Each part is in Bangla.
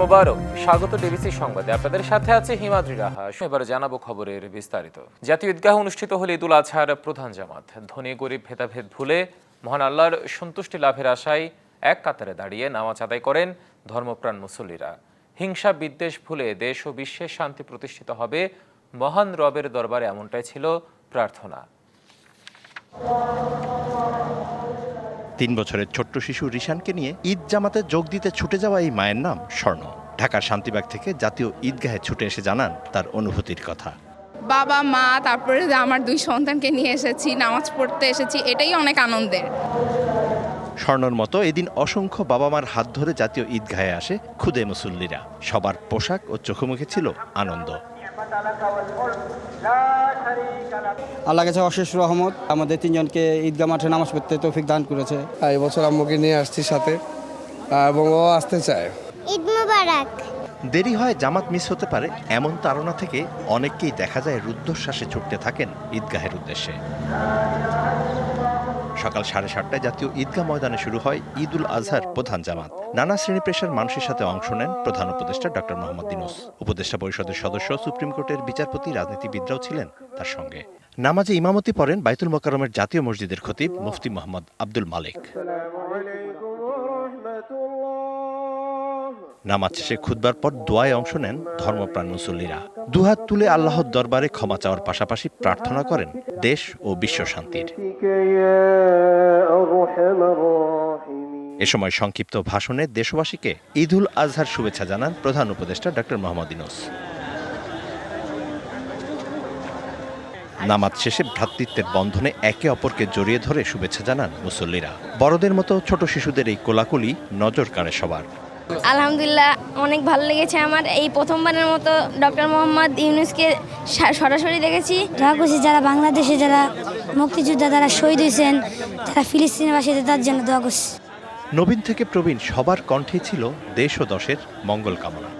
মোবারক, স্বাগত ডিবিসি সংবাদে। আপনাদের সাথে আছে হিমাদ্রি রাহা। এবার জানাব খবরের বিস্তারিত। জাতীয় ঈদগাহ অনুষ্ঠিত হল ঈদুল আজহার প্রধান জামাত। ধনী, গরিব, ভেদাভেদ ভুলে মহান আল্লাহর সন্তুষ্টি লাভের আশায় এক কাতারে দাঁড়িয়ে নামাজ আদায় করেন ধর্মপ্রাণ মুসল্লিরা। হিংসা, বিদ্বেষ ভুলে দেশ ও বিশ্বের শান্তি প্রতিষ্ঠিত হবে মহান রবের দরবারে এমনটাই ছিল প্রার্থনা। তিন বছরের ছোট্ট শিশু রিশানকে নিয়ে ঈদ জামাতে যোগ দিতে ছুটে যাওয়া এই মায়ের নাম স্বর্ণ। ঢাকার শান্তিবাগ থেকে জাতীয় ঈদগাহে ছুটে এসে জানান তার অনুভূতির কথা। বাবা মা তারপরে আমার দুই সন্তানকে নিয়ে এসেছি নামাজ পড়তে এসেছি এটাই অনেক আনন্দের। স্বর্ণর মতো এদিন অসংখ্য বাবা মার হাত ধরে জাতীয় ঈদগাহে আসে খুদে মুসল্লিরা। সবার পোশাক ও চোখে ছিল আনন্দ। আল্লাহ কাছে অশেষ রহমত। আমাদের তিনজনকে ঈদগা মাঠে নামাজ পড়তে তৌফিক দান করেছে। এই এবছর আম্মুকে নিয়ে আসছি সাথে। এবং ও আসতে চায়। ঈদ মুবারক। দেরি হয় জামাত মিস হতে পারে এমন তাড়না থেকে অনেককেই দেখা যায় রুদ্ধশ্বাসে ছুটতে থাকেন ঈদগাহের উদ্দেশ্যে। সকাল সাড়ে সাতটায় জাতীয় ঈদগাহ ময়দানে শুরু হয় ঈদ উল আজহার প্রধান জামাত। নানা শ্রেণি পেশার মানুষের সাথে অংশ নেন প্রধান উপদেষ্টা ডক্টর মোহাম্মদ দিনুস উপদেষ্টা পরিষদের সদস্য, সুপ্রিম কোর্টের বিচারপতি, রাজনীতিবিদরাও ছিলেন তার সঙ্গে। নামাজে ইমামতি পড়েন বাইতুল মোকারমের জাতীয় মসজিদের খতিব মুফতি মোহাম্মদ আব্দুল মালিক। নামাজ শেষে খুদবার পর দোয়ায় অংশ নেন ধর্মপ্রাণ মুসল্লিরা। দুহাত তুলে আল্লাহর দরবারে ক্ষমা চাওয়ার পাশাপাশি প্রার্থনা করেন দেশ ও বিশ্ব শান্তির। এ সময় সংক্ষিপ্ত ভাষণে দেশবাসীকে ঈদুল আজহার শুভেচ্ছা জানান প্রধান উপদেষ্টা ডক্টর মোহাম্মদ ইনোস। নামাজ শেষে ভ্রাতৃত্বের বন্ধনে একে অপরকে জড়িয়ে ধরে শুভেচ্ছা জানান মুসল্লিরা। বড়দের মতো ছোট শিশুদের এই কোলাকুলি নজর কাড়ে সবার। আলহামদুলিল্লাহ অনেক ভালো লেগেছে আমার। এই প্রথমবারের মতো ডক্টর মোহাম্মদ ইউনুসকে সরাসরি দেখেছি। যা করছি যারা বাংলাদেশে যারা মুক্তিযোদ্ধা যারা শহীদ হয়েছেন তারা ফিলিস্তিনবাসীদের তার জন্য দোয়া করছি। নবীন থেকে প্রবীণ সবার কণ্ঠে ছিল দেশ ও দশের মঙ্গল কামনা।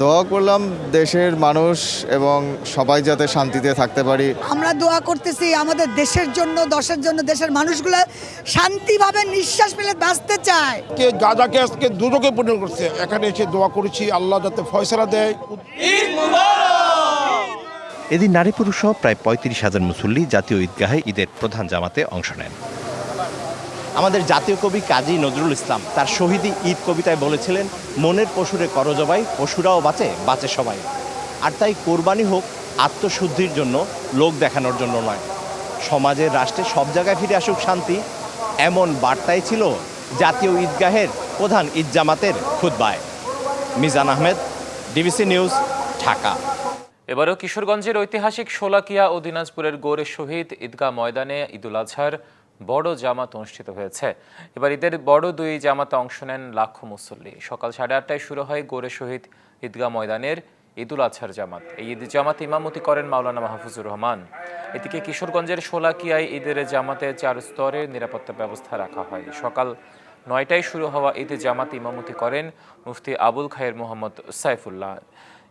দোয়া করলাম দেশের মানুষ এবং সবাই যাতে শান্তিতে থাকতে পারি। আমরা দোয়া করতেছি আমাদের দেশের জন্য দশের জন্য দেশের মানুষগুলো শান্তিভাবে নিঃশ্বাস ফেলে বাঁচতে চায়। কে গাজাকে আজকে দুদকে পূর্ণ করছে এখানে এসে দোয়া করেছি আল্লাহ যাতে ফয়সালা দেয়। এদিন নারী পুরুষ সহ প্রায় পঁয়ত্রিশ হাজার মুসল্লি জাতীয় ঈদগাহে ঈদের প্রধান জামাতে অংশ নেন। আমাদের জাতীয় কবি কাজী নজরুল ইসলাম। তার শহীদি ঈদ কবিতায় বলেছিলেন, মনের পশুরে করজবাই পশুরাও বাঁচে বাঁচে সবাই। আর তাই কোরবানি হোক আত্মশুদ্ধির জন্য, লোক দেখানোর জন্য নয়। সমাজের রাষ্ট্রে সব জায়গায় ফিরে আসুক শান্তি, এমন বার্তাই ছিল জাতীয় ঈদগাহের প্রধান ঈদ জামাতের খুদ্বায় মিজান আহমেদ, ডিবিসি নিউজ, ঢাকা। এবারও কিশোরগঞ্জের ঐতিহাসিক শোলাকিয়া ও দিনাজপুরের গোরে শহীদ ঈদগাহ ময়দানে ঈদুল আজহার বড় জামাত অনুষ্ঠিত হয়েছে। এবার ঈদের বড় দুই জামাতে অংশ নেন লাখো মুসল্লি। সকাল সাড়ে আটটায় শুরু হয় গোরে শহীদ ঈদগাহ ময়দানের ঈদুল আজহার জামাত। এই ঈদ জামাত ইমামতি করেন মাওলানা মাহফুজুর রহমান। এদিকে কিশোরগঞ্জের শোলাকিয়ায় ঈদের জামাতে চার স্তরের নিরাপত্তা ব্যবস্থা রাখা হয়। সকাল নয়টায় শুরু হওয়া ঈদ জামাত ইমামতি করেন মুফতি আবুল খায়ের মোহাম্মদ সাইফুল্লাহ।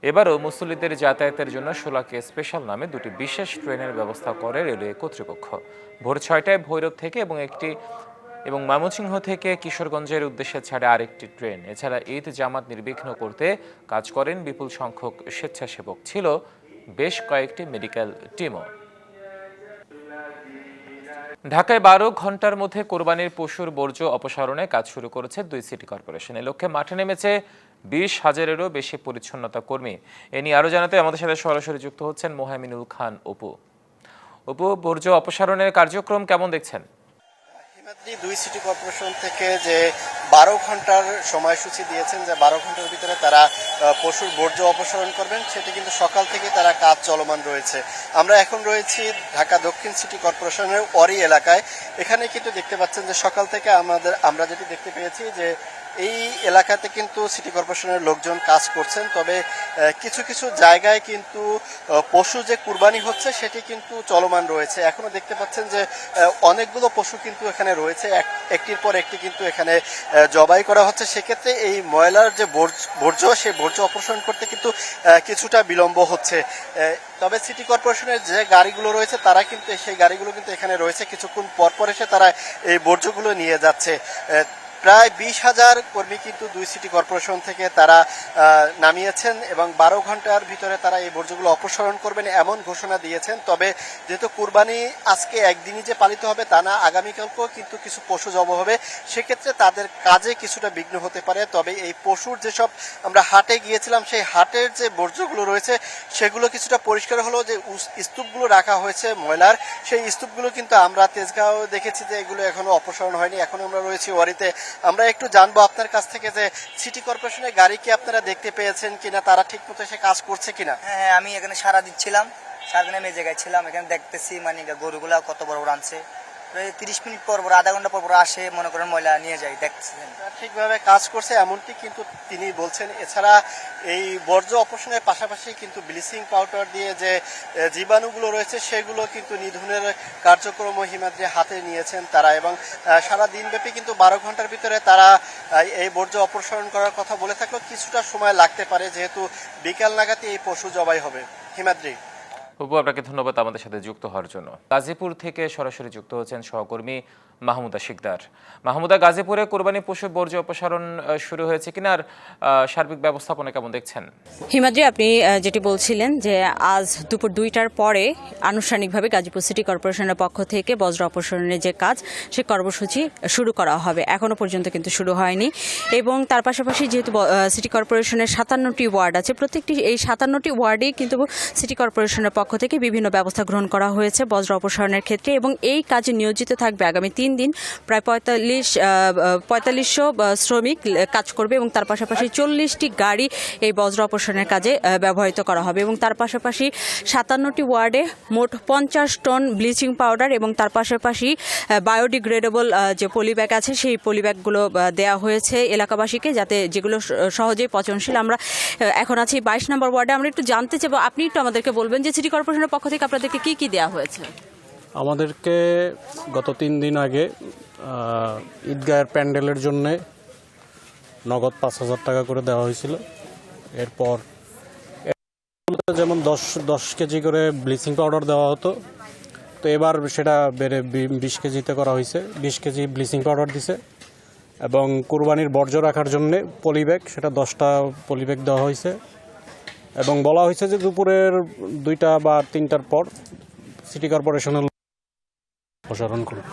এবারও মুসল্লিদের যাতায়াতের জন্য শোলাকে স্পেশাল নামে দুটি বিশেষ ট্রেনের ব্যবস্থা করে রেলওয়ে কর্তৃপক্ষ। ভোর ছয়টায় ভৈরব থেকে এবং একটি এবং ময়মনসিংহ থেকে কিশোরগঞ্জের উদ্দেশ্যে ছাড়ে আরেকটি ট্রেন। এছাড়া ঈদ জামাত নির্বিঘ্ন করতে কাজ করেন বিপুল সংখ্যক স্বেচ্ছাসেবক। ছিল বেশ কয়েকটি মেডিকেল টিমও। ঢাকায় বারো ঘণ্টার মধ্যে কোরবানির পশুর বর্জ্য অপসারণে কাজ শুরু করেছে দুই সিটি কর্পোরেশন। এ লক্ষ্যে মাঠে নেমেছে বিশ হাজারেরও বেশি পরিচ্ছন্নতা কর্মী। এ নিয়ে আরও জানাতে আমাদের সাথে সরাসরি যুক্ত হচ্ছেন মোহামিনুল খান অপু। অপু, বর্জ্য অপসারণের কার্যক্রম কেমন দেখছেন? হিমাদ্রি দুই সিটি কর্পোরেশন থেকে যে বারো ঘণ্টার সময়সূচি দিয়েছেন, যে বারো ঘণ্টার ভিতরে তারা পশুর বর্জ্য অপসারণ করবেন, সেটি কিন্তু সকাল থেকে তারা কাজ চলমান রয়েছে। আমরা এখন রয়েছি ঢাকা দক্ষিণ সিটি কর্পোরেশনের অরি এলাকায়। এখানে কিন্তু দেখতে পাচ্ছেন যে সকাল থেকে আমাদের, আমরা যেটি দেখতে পেয়েছি যে এই এলাকাতে কিন্তু সিটি কর্পোরেশনের লোকজন কাজ করছেন, তবে কিছু কিছু জায়গায় কিন্তু পশু যে কুরবানি হচ্ছে সেটি কিন্তু চলমান রয়েছে। এখনও দেখতে পাচ্ছেন যে অনেকগুলো পশু কিন্তু এখানে রয়েছে। এক- একটির পর একটি কিন্তু এখানে জবাই করা হচ্ছে। সেক্ষেত্রে এই ময়লার যে বর্জ- বর্জ্য, সেই বর্জ্য অপসারণ করতে কিন্তু কিছুটা বিলম্ব হচ্ছে। তবে সিটি কর্পোরেশনের যে গাড়িগুলো রয়েছে, তারা কিন্তু, সেই গাড়িগুলো কিন্তু এখানে রয়েছে। কিছুক্ষণ পর পর এসে তারা এই বর্জ্যগুলো নিয়ে যাচ্ছে। প্রায় বিশ হাজার কর্মী কিন্তু দুই সিটি কর্পোরেশন থেকে তারা নামিয়েছেন এবং বারো ঘণ্টার ভিতরে তারা এই বর্জ্যগুলো অপসারণ করবেন এমন ঘোষণা দিয়েছেন। তবে যেহেতু কুরবানি আজকে একদিনই যে পালিত হবে তা না, আগামীকালকেও কিন্তু কিছু পশু জব হবে। সেক্ষেত্রে তাদের কাজে কিছুটা বিঘ্ন হতে পারে। তবে এই পশুর যেসব আমরা হাটে গিয়েছিলাম, সেই হাটের যে বর্জ্যগুলো রয়েছে, সেগুলো কিছুটা পরিষ্কার হলো যে স্তূপগুলো রাখা হয়েছে ময়লার। সেই স্তূপগুলো কিন্তু আমরা তেজগাঁও দেখেছি যে এগুলো এখনও অপসারণ হয়নি। এখন আমরা রয়েছি ওয়ারিতে। আমরা একটু জানব আপনার কাছ থেকে যে সিটি কর্পোরেশনের গাড়ি কি আপনারা দেখতে পেয়েছেন কিনা, তারা ঠিক মতো সে কাজ করছে কিনা? হ্যাঁ হ্যাঁ আমি এখানে সারা দিচ্ছিলাম। সারাদিন আমি এই জায়গায় ছিলাম, এখানে দেখতেছি মানে গরুগুলা কত বড় বড় আনছে। তিরিশ মিনিট পর পর, আধা ঘণ্টা পর পর আসে, মনে করেন ময়লা নিয়ে যায় দেখছেন ঠিকভাবে কাজ করছে এমনটি কিন্তু তিনি বলছেন। এছাড়া এই বর্জ্য অপসারণের পাশাপাশি কিন্তু ব্লিচিং পাউডার দিয়ে যে জীবাণুগুলো রয়েছে, সেগুলো কিন্তু নিধনের কার্যক্রম হিমাদ্রি হাতে নিয়েছেন তারা এবং সারা দিনব্যাপী কিন্তু বারো ঘণ্টার ভিতরে তারা এই বর্জ্য অপসারণ করার কথা বলে থাকলেও কিছুটা সময় লাগতে পারে, যেহেতু বিকাল নাগাদই এই পশু জবাই হবে। হিমাদ্রি? অপু আপনাকে ধন্যবাদ আমাদের সাথে যুক্ত হওয়ার জন্য। গাজীপুর থেকে সরাসরি যুক্ত হচ্ছেন সহকর্মী মাহমুদা শিকদার। মাহমুদা, গাজীপুরে কোরবানি পশু বর্জ্য অপসারণ শুরু হয়েছে কিনা আর সার্বিক ব্যবস্থাপনা কেমন দেখছেন? হিমাদ্রি, আপনি যেটি বলছিলেন যে আজ দুপুর দুইটার পরে আনুষ্ঠানিকভাবে গাজীপুর সিটি কর্পোরেশনের পক্ষ থেকে বজ্র অপসারণের যে কাজ, সে কর্মসূচি শুরু করা হবে। এখনও পর্যন্ত কিন্তু শুরু হয়নি এবং তার পাশাপাশি যেহেতু সিটি কর্পোরেশনের সাতান্নটি ওয়ার্ড আছে, প্রত্যেকটি এই সাতান্নটি ওয়ার্ডেই কিন্তু সিটি কর্পোরেশনের পক্ষ থেকে বিভিন্ন ব্যবস্থা গ্রহণ করা হয়েছে বজ্র অপসারণের ক্ষেত্রে এবং এই কাজে নিয়োজিত থাকবে আগামী তিন দিন প্রায় পঁয়তাল্লিশ পঁয়তাল্লিশশো শ্রমিক কাজ করবে এবং তার পাশাপাশি চল্লিশটি গাড়ি এই বজ্র অপসারণের কাজে ব্যবহৃত করা হবে এবং তার পাশাপাশি সাতান্নটি ওয়ার্ডে মোট পঞ্চাশ টন ব্লিচিং পাউডার এবং তার পাশাপাশি বায়োডিগ্রেডেবল যে পলিব্যাগ আছে সেই পলিব্যাগগুলো দেওয়া হয়েছে এলাকাবাসীকে যাতে যেগুলো সহজেই পচনশীল। আমরা এখন আছি বাইশ নম্বর ওয়ার্ডে। আমরা একটু জানতে চাইব, আপনি একটু আমাদেরকে বলবেন যে সিটি কর্পোরেশনের পক্ষ থেকে আপনাদেরকে কি কি দেওয়া হয়েছে? আমাদেরকে গত তিন দিন আগে ঈদগাহের প্যান্ডেলের জন্যে নগদ পাঁচ হাজার টাকা করে দেওয়া হয়েছিল। এরপর এর যেমন দশ দশ কেজি করে ব্লিচিং পাউডার দেওয়া হতো, তো এবার সেটা বেড়ে বিশ কেজিতে করা হয়েছে। বিশ কেজি ব্লিচিং পাউডার দিছে এবং কুরবানির বর্জ্য রাখার জন্য পলিব্যাগ, সেটা দশটা পলিব্যাগ দেওয়া হয়েছে। এবং বলা হয়েছে যে দুপুরের দুইটা বা তিনটার পর সিটি কর্পোরেশনের অপসারণ করবে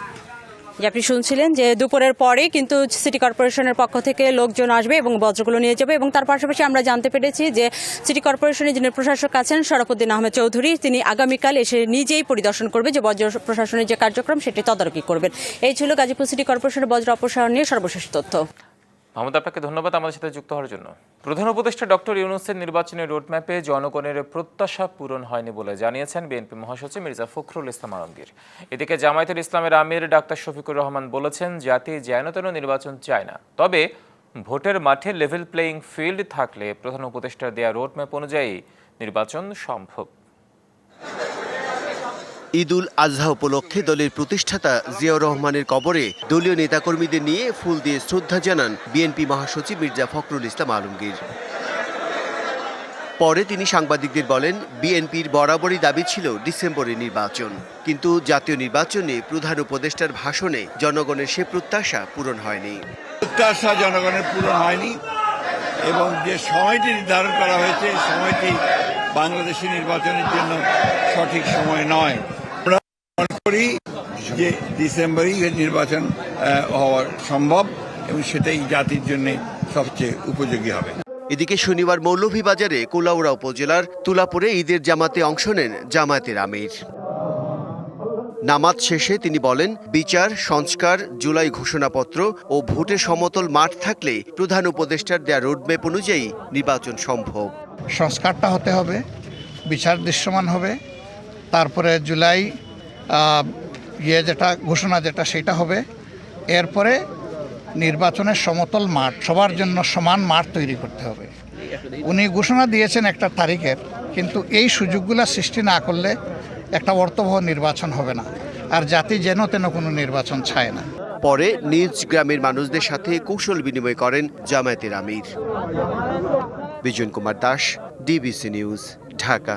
যে আপনি শুনছিলেন যে দুপুরের পরে কিন্তু সিটি কর্পোরেশনের পক্ষ থেকে লোকজন আসবে এবং বজ্রগুলো নিয়ে যাবে এবং তার পাশাপাশি আমরা জানতে পেরেছি যে সিটি কর্পোরেশনের যিনি প্রশাসক আছেন, শরফুদ্দিন আহমেদ চৌধুরী, তিনি আগামীকাল এসে নিজেই পরিদর্শন করবে যে বজ্র প্রশাসনের যে কার্যক্রম সেটি তদারকি করবেন। এই ছিল গাজীপুর সিটি কর্পোরেশনের বজ্র অপসারণ নিয়ে সর্বশেষ তথ্য। মাহমুদ, আপনাকে ধন্যবাদ আমাদের সাথে যুক্ত হওয়ার জন্য। প্রধান উপদেষ্টা ডক্টর ইউনুসের নির্বাচনী রোডম্যাপে জনগণের প্রত্যাশা পূরণ হয়নি বলে জানিয়েছেন বিএনপি মহাসচিব মির্জা ফখরুল ইসলাম আলমগীর। এদিকে জামায়াতের ইসলামের আমির ডাক্তার শফিকুর রহমান বলেছেন, জাতি যেন নির্বাচন চায় না। তবে ভোটের মাঠে লেভেল প্লেয়িং ফিল্ড থাকলে প্রধান উপদেষ্টার দেয়া রোডম্যাপ অনুযায়ী নির্বাচন সম্ভব। ঈদুল আজহা উপলক্ষে দলের প্রতিষ্ঠাতা জিয়াউর রহমানের কবরে দলীয় নেতাকর্মীদের নিয়ে ফুল দিয়ে শ্রদ্ধা জানান বিএনপি মহাসচিব মির্জা ফখরুল ইসলাম আলমগীর। পরে তিনি সাংবাদিকদের বলেন, বিএনপির বরাবরই দাবি ছিল ডিসেম্বরে নির্বাচন। কিন্তু জাতীয় নির্বাচনে প্রধান উপদেষ্টার ভাষণে জনগণের সে প্রত্যাশা পূরণ হয়নি। প্রত্যাশা জনগণের পূরণ হয়নি এবং যে সময়টি নির্ধারণ করা হয়েছে সময়টি বাংলাদেশি নির্বাচনের জন্য সঠিক সময় নয়। করি যে ডিসেম্বরেই এর নির্বাচন আহ, হওয়া সম্ভব এবং সেটাই জাতির জন্য সবচেয়ে উপযোগী হবে। এদিকে শনিবার মৌলভীবাজারে কুলাউড়া উপজেলার তুলাপুরে ঈদের জামাতে অংশ নেন জামায়াতের আমির। নামাজ শেষে তিনি বলেন বিচার সংস্কার জুলাই ঘোষণাপত্র ও ভোটে সমতল মাঠ থাকলে প্রধান উপদেষ্টার দেয়া রোডম্যাপ অনুযায়ী নির্বাচন সম্ভব। সংস্কারটা হতে হবে বিচার দৃশ্যমান হবে তারপরে জুলাই ইয়ে যেটা, ঘোষণা যেটা, সেটা হবে। এরপরে নির্বাচনের সমতল মাঠ, সবার জন্য সমান মাঠ তৈরি করতে হবে। উনি ঘোষণা দিয়েছেন একটা তারিখের, কিন্তু এই সুযোগগুলো সৃষ্টি না করলে একটা অর্থবহ নির্বাচন হবে না, আর জাতি যেন তেন কোনো নির্বাচন চায় না। পরে নিজ গ্রামের মানুষদের সাথে কৌশল বিনিময় করেন জামায়াতের আমির। Bijon Kumar Das, DBC news, Dhaka.